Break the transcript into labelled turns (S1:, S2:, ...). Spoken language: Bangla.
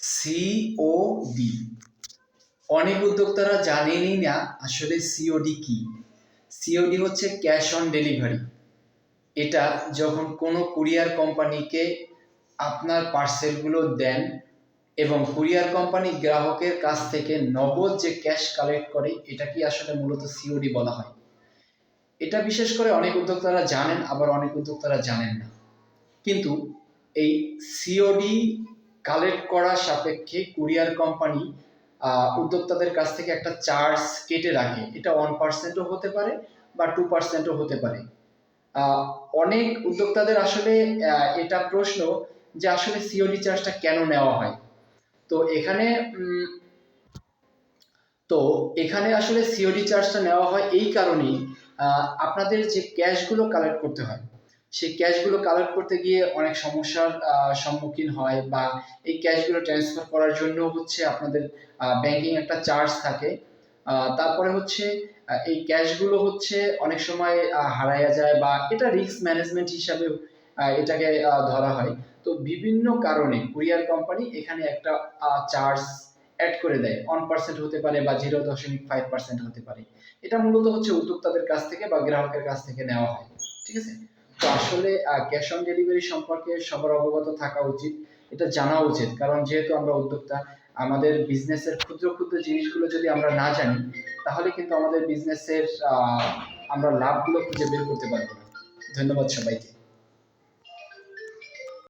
S1: সিওডি অনেক উদ্যোক্তারা জানেনই না আসলে সিওডি কি। সিওডি হচ্ছে ক্যাশ অন ডেলিভারি। এটা যখন কোনো কুরিয়ার কোম্পানিকে আপনার পার্সেলগুলো দেন এবং কুরিয়ার কোম্পানি গ্রাহকের কাছ থেকে নগদ যে ক্যাশ কালেক্ট করে, এটা কি আসলে মূলত সিওডি বলা হয়? এটা বিশেষ করে অনেক উদ্যোক্তারা জানেন, আবার অনেক উদ্যোক্তারা জানেন না। কিন্তু এই সিওডি কালেক্ট করা সাপেক্ষে কুরিয়ার কোম্পানি উদ্যোক্তাদের কাছ থেকে একটা চার্জ কেটে রাখে। এটা ওয়ান পার্সেন্টও হতে পারে বা টু পার্সেন্টও হতে পারে। অনেক উদ্যোক্তাদের আসলে এটা প্রশ্ন যে আসলে সিওডি চার্জটা কেন নেওয়া হয়? তো এখানে তো এখানে আসলে সিওডি চার্জটা নেওয়া হয় এই কারণেই আপনাদের যে ক্যাশগুলো কালেক্ট করতে হয় সেই ক্যাশগুলো কালেক্ট করতে গিয়ে অনেক সমস্যার সম্মুখীন হয় বা এই ক্যাশগুলো ট্রান্সফার করার জন্য হচ্ছে আপনাদের ব্যাংকিং একটা চার্জ থাকে। তারপরে হচ্ছে এই ক্যাশগুলো হচ্ছে অনেক সময় হারায়া যায় বা এটা রিস্ক ম্যানেজমেন্ট হিসাবে এটাকে ধরা হয়। তো বিভিন্ন কারণে কুরিয়ার কোম্পানি এখানে একটা চার্জ অ্যাড করে দেয়। ওয়ান পার্সেন্ট হতে পারে বা জিরো দশমিক ফাইভ পার্সেন্ট হতে পারে। এটা মূলত হচ্ছে উদ্যোক্তাদের কাছ থেকে বা গ্রাহকের কাছ থেকে নেওয়া হয়। ঠিক আছে? তো আসলে ক্যাশ অন ডেলিভারি সম্পর্কে সবার অবগত থাকা উচিত। এটা জানা উচিত। কারণ যেহেতু আমরা উদ্যোক্তা, আমাদের বিজনেসের ক্ষুদ্র ক্ষুদ্র জিনিসগুলো যদি আমরা না জানি, তাহলে কিন্তু আমাদের বিজনেসের আমরা লাভগুলো খুঁজে বের করতে পারব না। ধন্যবাদ সবাইকে।